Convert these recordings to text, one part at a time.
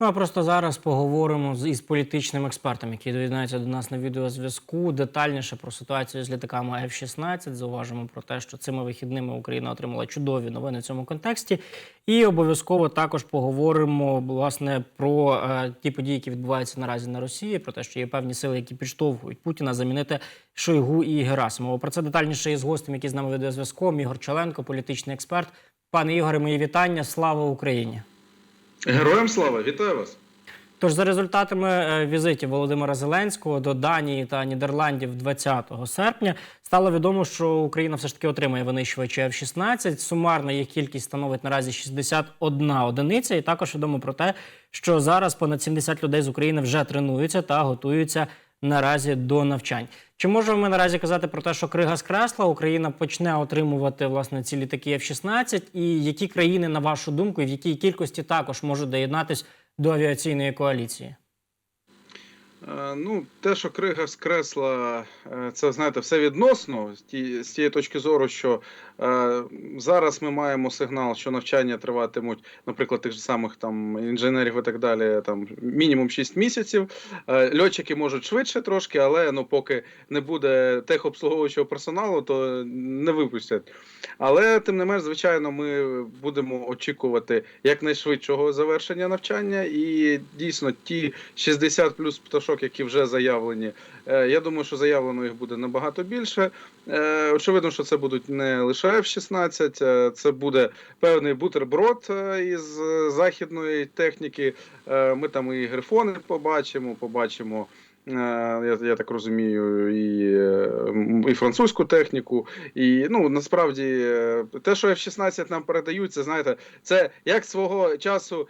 Ну а просто зараз поговоримо з із політичним експертом, який доєднається до нас на відеозв'язку. Детальніше про ситуацію з літаками F-16. Зауважимо про те, що цими вихідними Україна отримала чудові новини в цьому контексті. І обов'язково також поговоримо власне про е, ті події, які відбуваються наразі на Росії, про те, що є певні сили, які підштовхують Путіна замінити Шойгу і Герасимова. Про це детальніше із гостем, який з нами відеозв'язком. Ігор Челенко, політичний експерт. Пане Ігоре, мої вітання. Слава Україні! Героям слава, вітаю вас. Тож за результатами е, візитів Володимира Зеленського до Данії та Нідерландів 20 серпня стало відомо, що Україна все ж таки отримає винищувачі F-16. Сумарна їх кількість становить наразі 61 одиниця. І також відомо про те, що зараз понад 70 людей з України вже тренуються та готуються наразі до навчань. Чи можемо ми наразі казати про те, що крига скресла, Україна почне отримувати власне ці літаки F-16? І які країни, на вашу думку, і в якій кількості також можуть доєднатись до авіаційної коаліції? Е, Ну, те, що крига скресла, е, це знаєте, все відносно з ті- з тієї точки зору, що е, зараз ми маємо сигнал, що навчання триватимуть, наприклад, тих же самих там інженерів і так далі, там мінімум 6 місяців. Е, Льотчики можуть швидше трошки, але ну поки не буде техобслуговуючого персоналу, то не випустять. Але тим не менш, звичайно, ми будемо очікувати якнайшвидшого завершення навчання, і дійсно ті 60 плюс пташок, які вже заявлені. е, Я думаю, що заявлено їх буде набагато більше. Е, Очевидно, що це будуть не лише F-16, е, це буде певний бутерброд із західної техніки. Ми там і грифони побачимо, побачимо. Е, Я, я так розумію, і, е, і французьку техніку. І ну насправді е, те, що F-16 нам передають, це знаєте, це як свого часу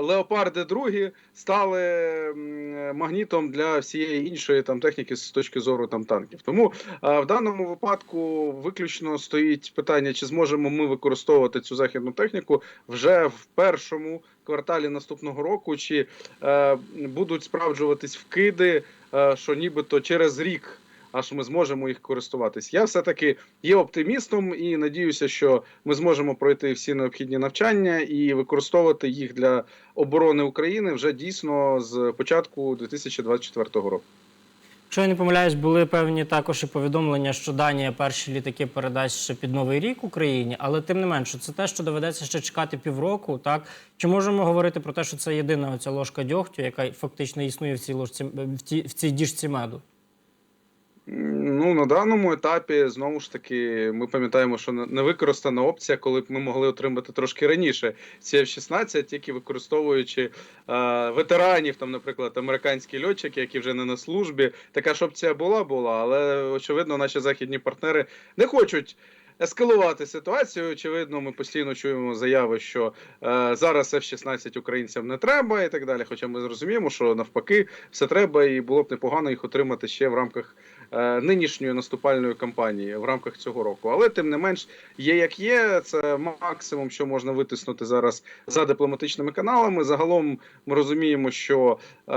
леопарди другі стали магнітом для всієї іншої там техніки з точки зору там танків. Тому в даному випадку виключно стоїть питання, чи зможемо ми використовувати цю західну техніку вже в першому кварталі наступного року, чи будуть справджуватись вкиди, що нібито через рік. Аж ми зможемо їх користуватись. Я все-таки є оптимістом і надіюся, що ми зможемо пройти всі необхідні навчання і використовувати їх для оборони України вже дійсно з початку 2024 року. Якщо я не помиляюсь, були певні також і повідомлення, що Данія перші літаки передасть ще під новий рік Україні, але тим не менше, це те, що доведеться ще чекати півроку. Так чи можемо говорити про те, що це єдина оця ложка дьогтю, яка фактично існує в цій ложці в цій, в цій діжці меду? Ну на даному етапі знову ж таки ми пам'ятаємо, що не використана опція, коли б ми могли отримати трошки раніше ці F-16, тільки використовуючи е, ветеранів, там, наприклад, американські льотчики, які вже не на службі. Така ж опція була, була, але очевидно, наші західні партнери не хочуть. Ескалувати ситуацію, очевидно, ми постійно чуємо заяви, що е, зараз F-16 українцям не треба, і так далі. Хоча ми зрозуміємо, що навпаки все треба, і було б непогано їх отримати ще в рамках е, нинішньої наступальної кампанії в рамках цього року. Але тим не менш, є як є. Це максимум, що можна витиснути зараз за дипломатичними каналами. Загалом ми розуміємо, що е,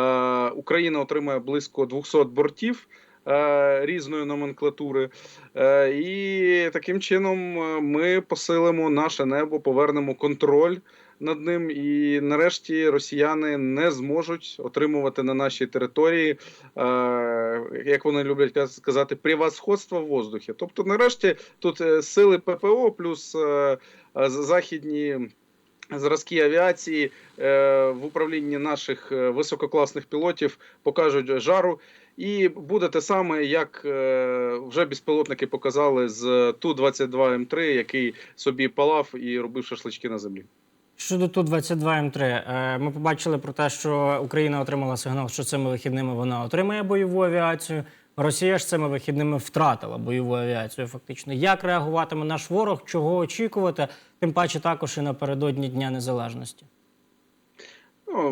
Україна отримає близько 200 бортів. Е, Різної номенклатури, Е, і таким чином е, ми посилимо наше небо, повернемо контроль над ним, і нарешті росіяни не зможуть отримувати на нашій території, як вони люблять каз- казати, превосходство в воздухі. Тобто, нарешті, тут сили ППО плюс західні. Зразки авіації в управлінні наших висококласних пілотів покажуть жару, і буде те саме, як е, вже безпілотники показали з Ту-22 М3, який собі палав і робив шашлички на землі. Щодо ту 22 М3, е, ми побачили про те, що Україна отримала сигнал, що цими вихідними вона отримає бойову авіацію. Росія ж цими вихідними втратила бойову авіацію. Фактично, як реагуватиме наш ворог, чого очікувати, тим паче також і напередодні Дня Незалежності. Ну,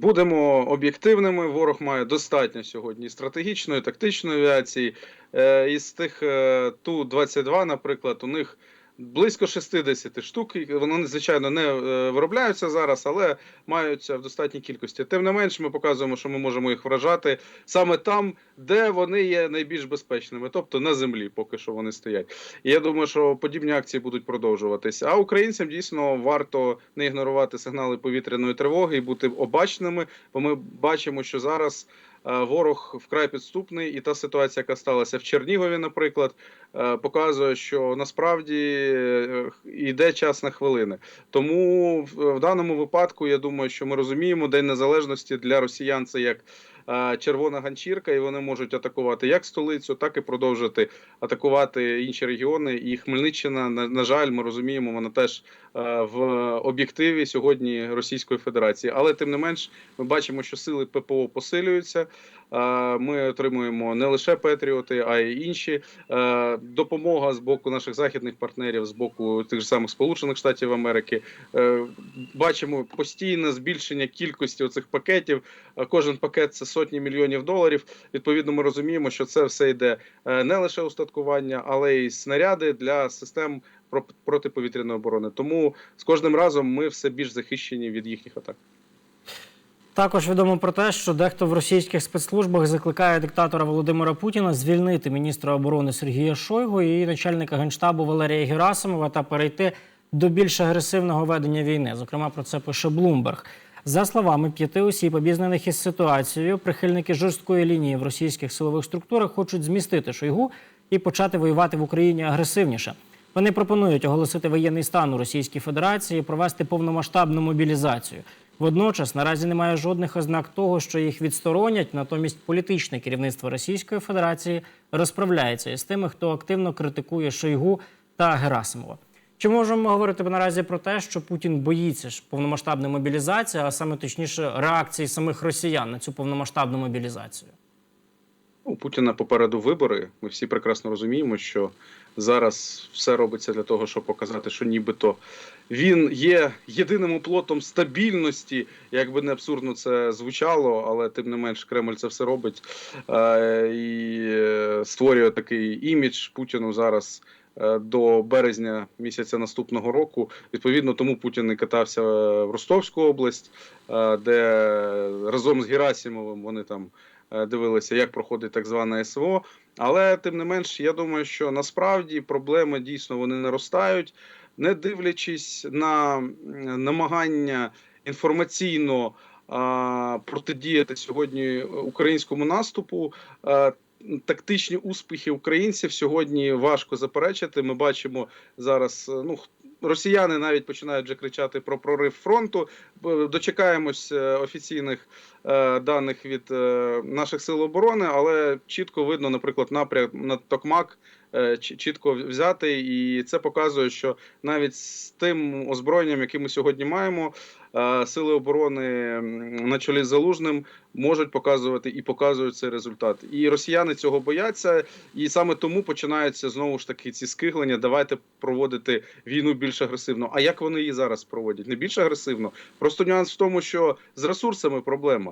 будемо об'єктивними. Ворог має достатньо сьогодні стратегічної, тактичної авіації. Е, із тих е, Ту-22, наприклад, у них Близько 60 штук. Вони, звичайно, не е, виробляються зараз, але маються в достатній кількості. Тим не менш, ми показуємо, що ми можемо їх вражати саме там, де вони є найбільш безпечними, тобто на землі, поки що вони стоять. І я думаю, що подібні акції будуть продовжуватися. А українцям дійсно варто не ігнорувати сигнали повітряної тривоги і бути обачними, бо ми бачимо, що зараз. Е, Ворог вкрай підступний, і та ситуація, яка сталася в Чернігові, наприклад, е, показує, що насправді е, йде час на хвилини. Тому в даному випадку я думаю, що ми розуміємо, День Незалежності для росіян це як червона ганчірка, і вони можуть атакувати як столицю, так і продовжити атакувати інші регіони. І Хмельниччина, на, на жаль, ми розуміємо, вона теж е, в об'єктиві сьогодні Російської Федерації. Але тим не менш, ми бачимо, що сили ППО посилюються. Е, Ми отримуємо не лише Петріоти, а й інші. Е, Допомога з боку наших західних партнерів, з боку тих же самих Сполучених Штатів Америки. Е, Бачимо постійне збільшення кількості оцих пакетів. Кожен пакет це сотні мільйонів доларів. Відповідно, ми розуміємо, що це все йде не лише устаткування, але й снаряди для систем про- протиповітряної оборони. Тому з кожним разом ми все більш захищені від їхніх атак. Також відомо про те, що дехто в російських спецслужбах закликає диктатора Володимира Путіна звільнити міністра оборони Сергія Шойгу і начальника генштабу Валерія Герасимова та перейти до більш агресивного ведення війни. Зокрема, про це пише Блумберг. За словами п'яти осіб, обізнаних із ситуацією, прихильники жорсткої лінії в російських силових структурах хочуть змістити Шойгу і почати воювати в Україні агресивніше. Вони пропонують оголосити воєнний стан у Російській Федерації провести повномасштабну мобілізацію. Водночас наразі немає жодних ознак того, що їх відсторонять. Натомість політичне керівництво Російської Федерації розправляється із тими, хто активно критикує Шойгу та Герасимова. Чи можемо говорити наразі про те, що Путін боїться ж повномасштабної мобілізації, а саме точніше реакції самих росіян на цю повномасштабну мобілізацію? У Путіна попереду вибори. Ми всі прекрасно розуміємо, що зараз все робиться для того, щоб показати, що нібито він є єдиним оплотом стабільності, як би не абсурдно це звучало, але тим не менш Кремль це все робить е, і е, створює такий імідж Путіну зараз. е, До березня місяця наступного року відповідно тому Путін і катався в Ростовську область, де разом з Герасимовим вони там дивилися, як проходить так зване СВО. Але тим не менш, я думаю, що насправді проблеми дійсно вони наростають, не дивлячись на намагання інформаційно а, протидіяти сьогодні українському наступу. а, Тактичні успіхи українців сьогодні важко заперечити. Ми бачимо зараз. е, Ну росіяни навіть починають вже кричати про прорив фронту. Дочекаємось е, офіційних е, даних від е, наших сил оборони, але чітко видно, наприклад, напрям на Токмак е, чітко взятий, і це показує, що навіть з тим озброєнням, яке ми сьогодні маємо, е, сили оборони на чолі з залужним можуть показувати і показують цей результат. І росіяни цього бояться, і саме тому починаються знову ж таки ці скиглення. Давайте проводити війну більш агресивно. А як вони її зараз проводять? Не більш агресивно. Просто нюанс в тому, що з ресурсами проблема.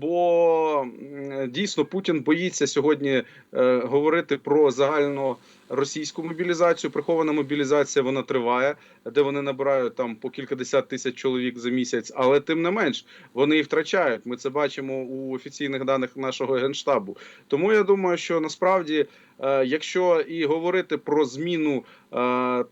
Бо дійсно Путін боїться сьогодні е, говорити про загально російську мобілізацію. Прихована мобілізація вона триває, де вони набирають там по кількадесят тисяч чоловік за місяць, але тим не менш вони їх втрачають. Ми це бачимо у офіційних даних нашого генштабу. Тому я думаю, що насправді, е, якщо і говорити про зміну е,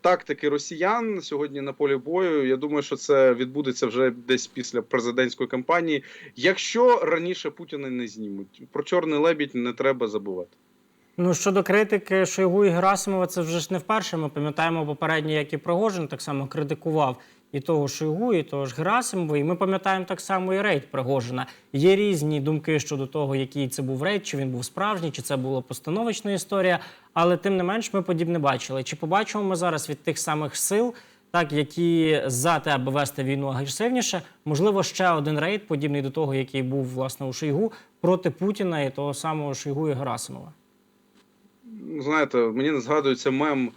тактики росіян сьогодні на полі бою, я думаю, що це відбудеться вже десь після президентської кампанії. Якщо раніше Путіна не знімуть, про чорний лебідь не треба забувати. Ну щодо критики Шойгу і Герасимова, це вже ж не вперше. Ми пам'ятаємо попередньо, як і Пригожин так само критикував і того Шойгу, і того ж Герасимова. І ми пам'ятаємо так само і рейд Пригожина. Є різні думки щодо того, який це був рейд, чи він був справжній, чи це була постановочна історія. Але тим не менш, ми подібне бачили. Чи побачимо ми зараз від тих самих сил? Так, які за те, аби вести війну агресивніше, можливо, ще один рейд, подібний до того, який був власне у Шойгу, проти Путіна і того самого Шойгу і Герасимова. знаєте, мені згадується мем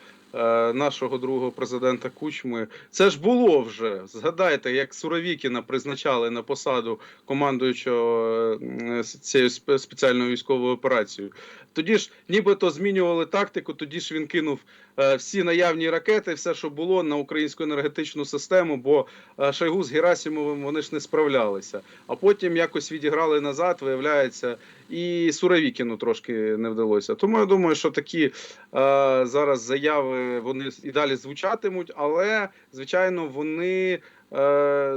нашого другого президента Кучми. Це ж було вже. Згадайте, як Суровікіна призначали на посаду командуючого е, цією спеціальною військовою операцією. Тоді ж нібито змінювали тактику, тоді ж він кинув е, всі наявні ракети, все, що було на українську енергетичну систему, бо е, Шойгу з Герасимовим вони ж не справлялися. А потім якось відіграли назад, виявляється, і Суровікіну трошки не вдалося. Тому я думаю, що такі е, зараз заяви вони і далі звучатимуть, але звичайно вони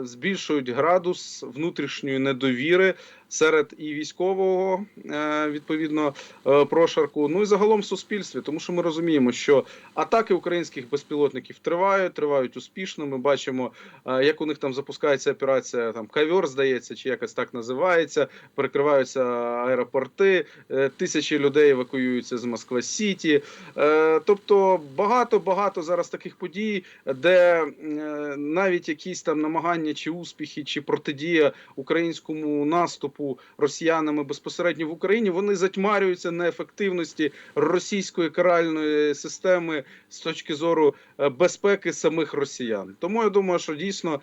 збільшують градус внутрішньої недовіри серед і військового е, відповідно е, прошарку, ну і загалом в суспільстві, тому що ми розуміємо, що атаки українських безпілотників тривають, тривають успішно. Ми бачимо, е, як у них там запускається операція там кавьор, здається, чи якось так називається. Перекриваються аеропорти, е, тисячі людей евакуюються з Москва Сіті. Е, Тобто багато багато зараз таких подій, де е, навіть якісь там намагання чи успіхи, чи протидія українському наступу росіянами безпосередньо в Україні, вони затьмарюються на ефективності російської каральної системи з точки зору е, безпеки самих росіян. Тому я думаю, що дійсно е,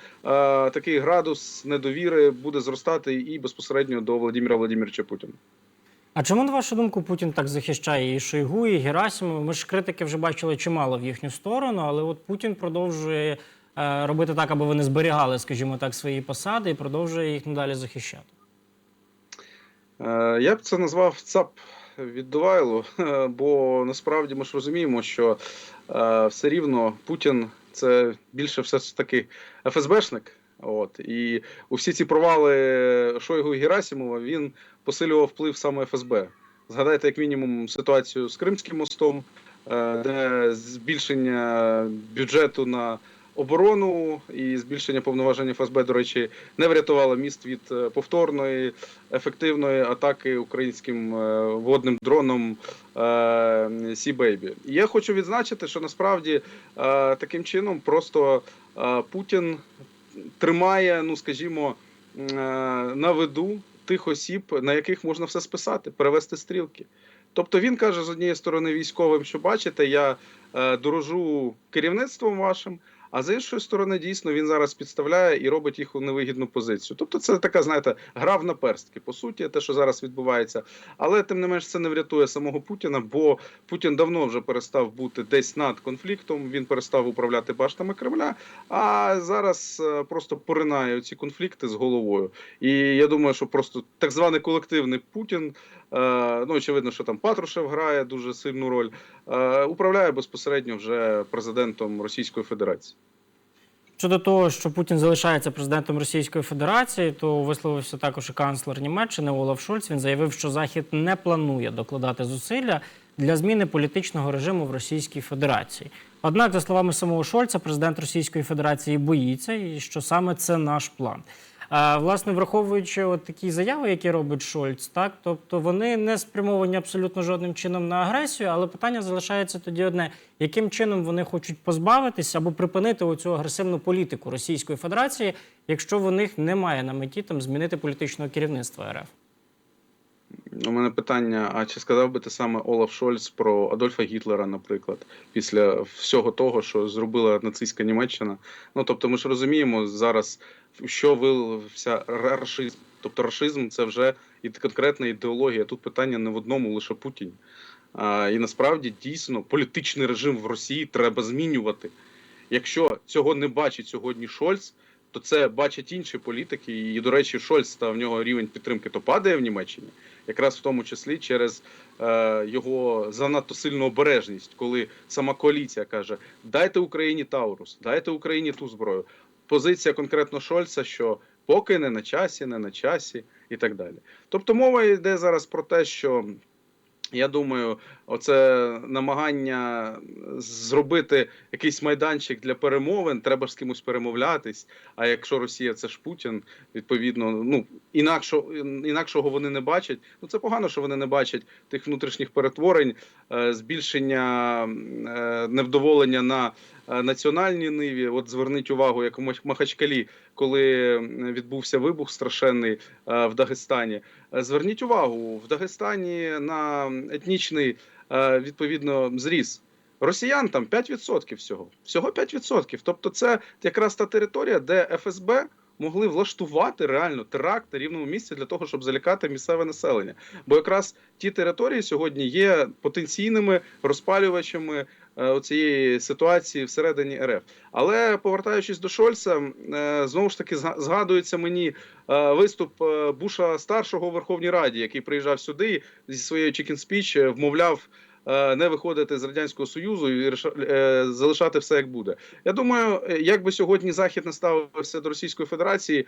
такий градус недовіри буде зростати і безпосередньо до Володимира Володимировича Путіна. А чому, на вашу думку, Путін так захищає і Шойгу, і Герасимова? Ми ж критики вже бачили чимало в їхню сторону, але от Путін продовжує робити так, аби вони зберігали, скажімо так, свої посади і продовжує їх надалі захищати. Е, Я б це назвав ЦАП віддувайло, е, бо насправді ми ж розуміємо, що е, все рівно Путін це більше все ж таки ФСБшник. От і у всі ці провали Шойгу і Герасимова він посилював вплив саме ФСБ. Згадайте, як мінімум, ситуацію з Кримським мостом, е, де збільшення бюджету на оборону і збільшення повноважень ФСБ, до речі, не врятувало міст від е, повторної ефективної атаки українським е, водним дроном Сі Бейбі. Я хочу відзначити, що насправді е, таким чином просто е, Путін тримає, ну скажімо, е, на виду тих осіб, на яких можна все списати, перевести стрілки. Тобто він каже з однієї сторони військовим, що бачите, я е, дорожу керівництвом вашим. А з іншої сторони, дійсно, він зараз підставляє і робить їх у невигідну позицію. Тобто, це така, знаєте, гра в наперстки, по суті, те, що зараз відбувається. Але тим не менш це не врятує самого Путіна, бо Путін давно вже перестав бути десь над конфліктом. Він перестав управляти баштами Кремля, а зараз е, просто поринає ці конфлікти з головою. І я думаю, що просто так званий колективний Путін. Е, Ну, очевидно, що там Патрушев грає дуже сильну роль. е, Управляє безпосередньо вже президентом Російської Федерації. Щодо того, що Путін залишається президентом Російської Федерації, то висловився також і канцлер Німеччини Олаф Шольц. Він заявив, що Захід не планує докладати зусилля для зміни політичного режиму в Російській Федерації. Однак, за словами самого Шольца, президент Російської Федерації боїться, і що саме це наш план. А, власне, враховуючи от такі заяви, які робить Шольц, так тобто вони не спрямовані абсолютно жодним чином на агресію, але питання залишається тоді одне: яким чином вони хочуть позбавитися або припинити оцю агресивну політику Російської Федерації, якщо в них немає на меті там змінити політичного керівництва РФ? У мене питання: а чи сказав би те саме Олаф Шольц про Адольфа Гітлера, наприклад, після всього того, що зробила нацистська Німеччина? Ну тобто, ми ж розуміємо зараз, що вилився рашизм. Тобто рашизм це вже і конкретна ідеологія. Тут питання не в одному, лише Путіні. А, і насправді дійсно політичний режим в Росії треба змінювати. Якщо цього не бачить сьогодні Шольц, то це бачать інші політики. І, до речі, Шольц та в нього рівень підтримки то падає в Німеччині, якраз в тому числі через е, його занадто сильну обережність, коли сама коаліція каже: дайте Україні Таурус, дайте Україні ту зброю. Позиція конкретно Шольца, що поки не на часі, не на часі, і так далі. Тобто мова йде зараз про те, що. Я думаю, оце намагання зробити якийсь майданчик для перемовин, треба ж з кимось перемовлятись. А якщо Росія це ж Путін, відповідно, ну інакшого інакшого вони не бачать. Ну це погано, що вони не бачать тих внутрішніх перетворень, е, збільшення е, невдоволення на е, національній ниві. От зверніть увагу, як у Мах- Махачкалі, коли відбувся вибух страшенний в Дагестані. Зверніть увагу, в Дагестані на етнічний відповідно зріс Росіян там 5% всього. Всього 5%. Тобто, це якраз та територія, де ФСБ могли влаштувати реально теракт на рівному місці для того, щоб залякати місцеве населення. Бо якраз ті території сьогодні є потенційними розпалювачами е, цієї ситуації всередині РФ. Але повертаючись до Шольца, е, знову ж таки зга- згадується мені е, виступ е, Буша старшого у Верховній Раді, який приїжджав сюди зі своєю е, вмовляв. Е, Не виходити з радянського союзу і е, залишати все як буде. Я думаю, е, як би сьогодні захід не ставився до Російської Федерації,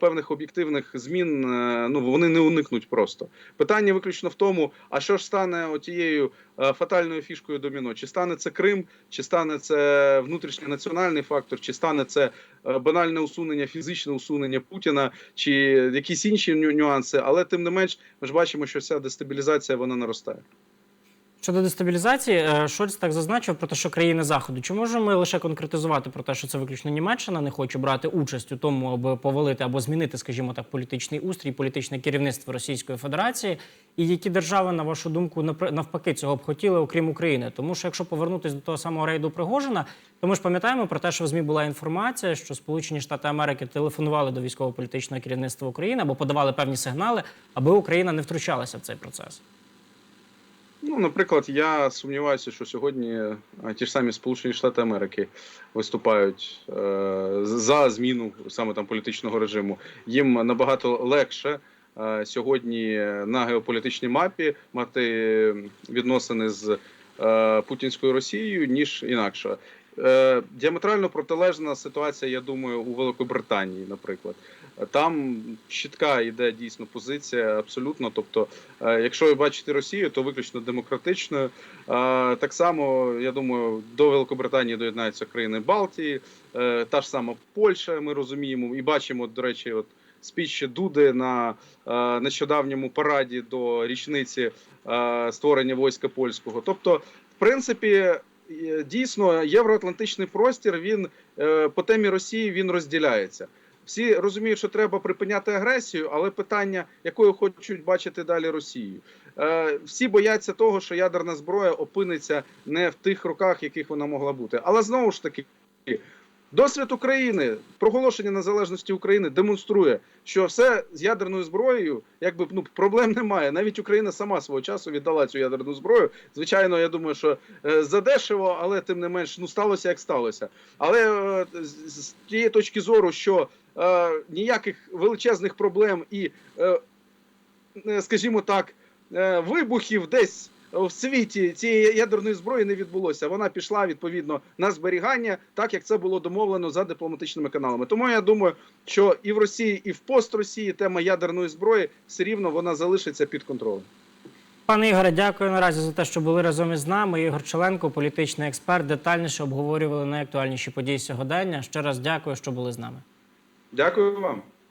певних об'єктивних змін ну вони не уникнуть просто. Питання виключно в тому, а що ж стане отією фатальною фішкою доміно? Чи стане це Крим, чи стане це внутрішній національний фактор, чи стане це банальне усунення, фізичне усунення Путіна, чи якісь інші ню- нюанси. Але тим не менш, ми ж бачимо, що вся дестабілізація вона наростає. Щодо дестабілізації, е, Шольц так зазначив про те, що країни заходу. Чи можемо ми лише конкретизувати про те, що це виключно Німеччина не хоче брати участь у тому, аби повалити або змінити, скажімо так, політичний устрій, політичне керівництво Російської Федерації, і які держави, на вашу думку, навпаки цього б хотіли, окрім України? Тому що якщо повернутися до того самого рейду Пригожина, то ми ж пам'ятаємо про те, що в змі була інформація, що Сполучені Штати Америки телефонували до військово-політичного керівництва України або подавали певні сигнали, аби Україна не втручалася в цей процес. Ну, наприклад, я сумніваюся, що сьогодні ті ж самі Сполучені Штати Америки виступають е, за зміну саме там політичного режиму. Їм набагато легше е, сьогодні на геополітичній мапі мати відносини з е, путінською Росією ніж інакше. Е, діаметрально протилежна ситуація, я думаю, у Великобританії, наприклад. Там чітка йде дійсно позиція абсолютно. Тобто, е, якщо ви бачите Росію, то виключно демократичною. Е, Так само, я думаю, до Великобританії доєднаються країни Балтії, е, та ж сама Польща, ми розуміємо, і бачимо, до речі, от спіч Дуди на е, нещодавньому параді до річниці е, створення війська польського. Тобто, в принципі. Дійсно, євроатлантичний простір він е, по темі Росії він розділяється. Всі розуміють, що треба припиняти агресію, але питання, якою хочуть бачити далі Росію. Е, всі бояться того, що ядерна зброя опиниться не в тих руках, яких вона могла бути. Але знову ж таки, досвід України, проголошення незалежності України демонструє, що все з ядерною зброєю, якби ну проблем немає. Навіть Україна сама свого часу віддала цю ядерну зброю. Звичайно, я думаю, що е, задешево, але тим не менш, ну сталося як сталося. Але е, з, з тієї точки зору, що е, ніяких величезних проблем і, е, е, скажімо так, е, вибухів десь в світі цієї ядерної зброї не відбулося. Вона пішла відповідно на зберігання, так як це було домовлено за дипломатичними каналами. Тому я думаю, що і в Росії, і в пост Росії тема ядерної зброї все рівно вона залишиться під контролем. Пане Ігоре, дякую наразі за те, що були разом із нами. Ігор Челенко, політичний експерт, детальніше обговорювали найактуальніші події сьогодення. Ще раз дякую, що були з нами. Дякую вам.